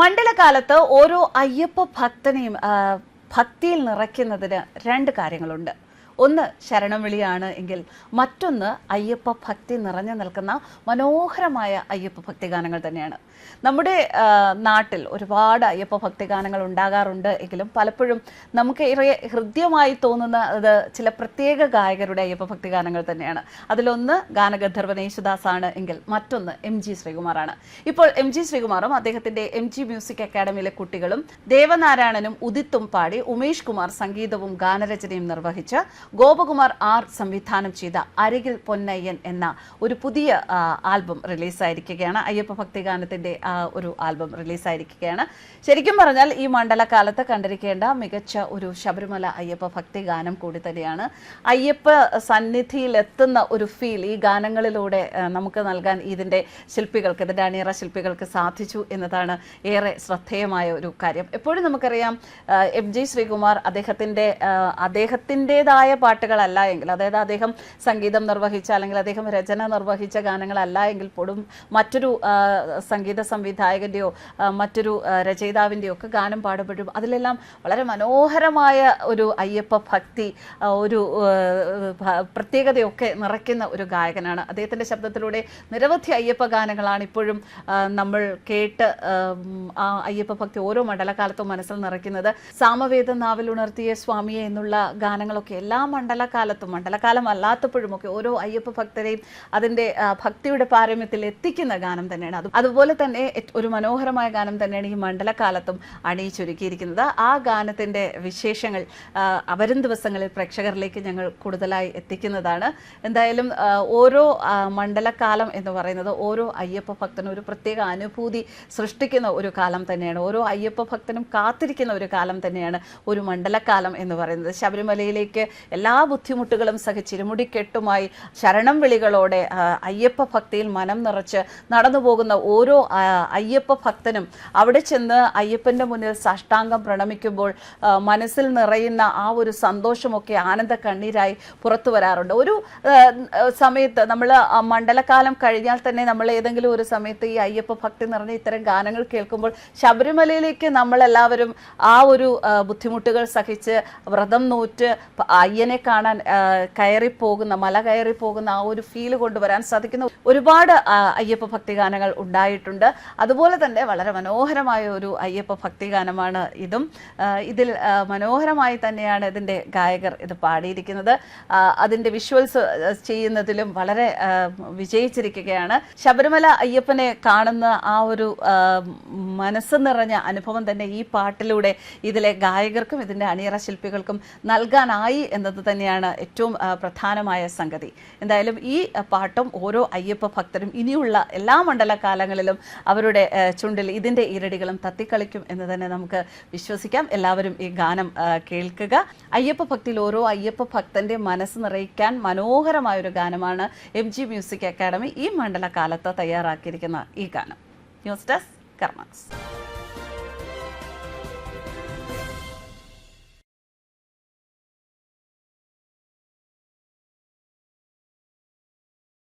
മണ്ഡലകാലത്ത് ഓരോ അയ്യപ്പ ഭക്തനെയും ഭക്തിയിൽ നിറയ്ക്കുന്നതിന് രണ്ട് കാര്യങ്ങളുണ്ട്. ഒന്ന് ശരണം വിളിയാണ് എങ്കിൽ മറ്റൊന്ന് അയ്യപ്പ ഭക്തി നിറഞ്ഞു നിൽക്കുന്ന മനോഹരമായ അയ്യപ്പ ഭക്തി ഗാനങ്ങൾ തന്നെയാണ്. നമ്മുടെ നാട്ടിൽ ഒരുപാട് അയ്യപ്പ ഭക്തി ഗാനങ്ങൾ ഉണ്ടാകാറുണ്ട് എങ്കിലും പലപ്പോഴും നമുക്ക് ഹൃദ്യമായി തോന്നുന്ന അത് ചില പ്രത്യേക ഗായകരുടെ അയ്യപ്പ ഭക്തി ഗാനങ്ങൾ തന്നെയാണ്. അതിലൊന്ന് ഗാനഗന്ധർവൻ യേശുദാസ് ആണ് എങ്കിൽ മറ്റൊന്ന് എം ജി ശ്രീകുമാറാണ്. ഇപ്പോൾ എം ജി ശ്രീകുമാറും അദ്ദേഹത്തിന്റെ എം ജി മ്യൂസിക് അക്കാദമിയിലെ കുട്ടികളും ദേവനാരായണനും ഉദിത്തും പാടി ഉമേഷ് കുമാർ സംഗീതവും ഗാനരചനയും നിർവഹിച്ച് ഗോപകുമാർ ആർ സംവിധാനം ചെയ്ത അരികിൽ പൊന്നയ്യൻ എന്ന ഒരു പുതിയ ആൽബം റിലീസായിരിക്കുകയാണ്. അയ്യപ്പ ഭക്തി ഗാനത്തിന്റെ ആ, ഒരു ആൽബം റിലീസായിരിക്കുകയാണ്. ശരിക്കും പറഞ്ഞാൽ ഈ മണ്ഡലകാലത്ത് കണ്ടിരിക്കേണ്ട മികച്ച ഒരു ശബരിമല അയ്യപ്പ ഭക്തിഗാനം കൂടി തന്നെയാണ്. അയ്യപ്പ സന്നിധിയിൽ എത്തുന്ന ഒരു ഫീൽ ഈ ഗാനങ്ങളിലൂടെ നമുക്ക് നൽകാൻ ഇതിന്റെ ശില്പികൾക്ക് ഇതിന്റെ അണിയറ ശില്പികൾക്ക് സാധിച്ചു എന്നതാണ് ഏറെ ശ്രദ്ധേയമായ ഒരു കാര്യം. എപ്പോഴും നമുക്കറിയാം എം ജി ശ്രീകുമാർ അദ്ദേഹത്തിന്റെ ആ, പാട്ടുകളല്ല എങ്കിൽ അതായത് അദ്ദേഹം സംഗീതം നിർവഹിച്ച അല്ലെങ്കിൽ അദ്ദേഹം രചന നിർവഹിച്ച ഗാനങ്ങളല്ല എങ്കിൽ പോലും മറ്റൊരു സംഗീത സംവിധായകന്റെയോ മറ്റൊരു രചയിതാവിന്റെയോ ഒക്കെ ഗാനം പാടുമ്പോഴും അതിലെല്ലാം വളരെ മനോഹരമായ ഒരു അയ്യപ്പ ഭക്തി ഒരു പ്രത്യേകതയൊക്കെ നിറയ്ക്കുന്ന ഒരു ഗായകനാണ്. അദ്ദേഹത്തിന്റെ ശബ്ദത്തിലൂടെ നിരവധി അയ്യപ്പ ഗാനങ്ങളാണ് ഇപ്പോഴും നമ്മൾ കേട്ട് ആ അയ്യപ്പ ഭക്തി ഓരോ മണ്ഡലകാലത്തും മനസ്സിൽ നിറയ്ക്കുന്നത്. സാമവേദ നാവിലുണർത്തിയ സ്വാമിയെ എന്നുള്ള ഗാനങ്ങളൊക്കെ എല്ലാ മണ്ഡലകാലത്തും മണ്ഡലകാലം അല്ലാത്തപ്പോഴുമൊക്കെ ഓരോ അയ്യപ്പ ഭക്തരെയും അതിന്റെ ഭക്തിയുടെ പാരമ്യത്തിൽ എത്തിക്കുന്ന ഗാനം തന്നെയാണ്. അത് അതുപോലെ തന്നെ ഒരു മനോഹരമായ ഗാനം തന്നെയാണ് ഈ മണ്ഡലകാലത്തും അണിയിച്ചൊരുക്കിയിരിക്കുന്നത്. ആ ഗാനത്തിന്റെ വിശേഷങ്ങൾ വരും ദിവസങ്ങളിൽ പ്രേക്ഷകരിലേക്ക് ഞങ്ങൾ കൂടുതലായി എത്തിക്കുന്നതാണ്. എന്തായാലും ഓരോ മണ്ഡലകാലം എന്ന് പറയുന്നത് ഓരോ അയ്യപ്പ ഭക്തനും ഒരു പ്രത്യേക അനുഭൂതി സൃഷ്ടിക്കുന്ന ഒരു കാലം തന്നെയാണ്. ഓരോ അയ്യപ്പ ഭക്തനും കാത്തിരിക്കുന്ന ഒരു കാലം തന്നെയാണ് ഒരു മണ്ഡലകാലം എന്ന് പറയുന്നത്. ശബരിമലയിലേക്ക് എല്ലാ ബുദ്ധിമുട്ടുകളും സഹിച്ച് ഇരുമുടിക്കെട്ടുമായി ശരണം വിളികളോടെ അയ്യപ്പ ഭക്തിയിൽ മനം നിറച്ച് നടന്നു പോകുന്ന ഓരോ അയ്യപ്പ ഭക്തനും അവിടെ ചെന്ന് അയ്യപ്പന്റെ മുന്നിൽ സാഷ്ടാംഗം പ്രണമിക്കുമ്പോൾ മനസ്സിൽ നിറയുന്ന ആ ഒരു സന്തോഷമൊക്കെ ആനന്ദ കണ്ണീരായി പുറത്തു വരാറുണ്ട്. ഒരു സമയത്ത് നമ്മൾ മണ്ഡലകാലം കഴിഞ്ഞാൽ തന്നെ നമ്മൾ ഏതെങ്കിലും ഒരു സമയത്ത് ഈ അയ്യപ്പ ഭക്തി നിറഞ്ഞ ഇത്തരം ഗാനങ്ങൾ കേൾക്കുമ്പോൾ ശബരിമലയിലേക്ക് നമ്മളെല്ലാവരും ആ ഒരു ബുദ്ധിമുട്ടുകൾ സഹിച്ച് വ്രതം നൂറ്റ് പ- അയ്യനെ കാണാൻ കയറി പോകുന്ന മല കയറി പോകുന്ന ആ ഒരു ഫീൽ കൊണ്ടുവരാൻ സാധിക്കുന്ന ഒരുപാട് അയ്യപ്പ ഭക്തിഗാനങ്ങൾ ഉണ്ടായിട്ടുണ്ട്. അതുപോലെ തന്നെ വളരെ മനോഹരമായ ഒരു അയ്യപ്പ ഭക്തിഗാനമാണ് ഇതും. ഇതിൽ മനോഹരമായി തന്നെയാണ് ഇതിന്റെ ഗായകർ ഇത് പാടിയിരിക്കുന്നത്. അതിന്റെ വിഷ്വൽസ് ചെയ്യുന്നതിലും വളരെ വിജയിച്ചിരിക്കുകയാണ്. ശബരിമല അയ്യപ്പനെ കാണുന്ന ആ ഒരു മനസ്സ് നിറഞ്ഞ അനുഭവം തന്നെ ഈ പാട്ടിലൂടെ ഇതിലെ ഗായകർക്കും ഇതിന്റെ അണിയറ ശില്പികൾക്കും നൽകാനായി എന്നത് തന്നെയാണ് ഏറ്റവും പ്രധാനമായ സംഗതി. എന്തായാലും ഈ പാട്ടും ഓരോ അയ്യപ്പ ഭക്തരും ഇനിയുള്ള എല്ലാ മണ്ഡലകാലങ്ങളിലും അവരുടെ ചുണ്ടിൽ ഇതിന്റെ ഇരടികളും തത്തിക്കളിക്കും എന്ന് തന്നെ നമുക്ക് വിശ്വസിക്കാം. എല്ലാവരും ഈ ഗാനം കേൾക്കുക. അയ്യപ്പ ഭക്തിയിൽ ഓരോ അയ്യപ്പ ഭക്തന്റെ മനസ്സ് നിറയിക്കാൻ മനോഹരമായ ഒരു ഗാനമാണ് എം ജി മ്യൂസിക് അക്കാദമി ഈ മണ്ഡലകാലത്ത് തയ്യാറാക്കിയിരിക്കുന്ന ഈ ഗാനം. News desk karmas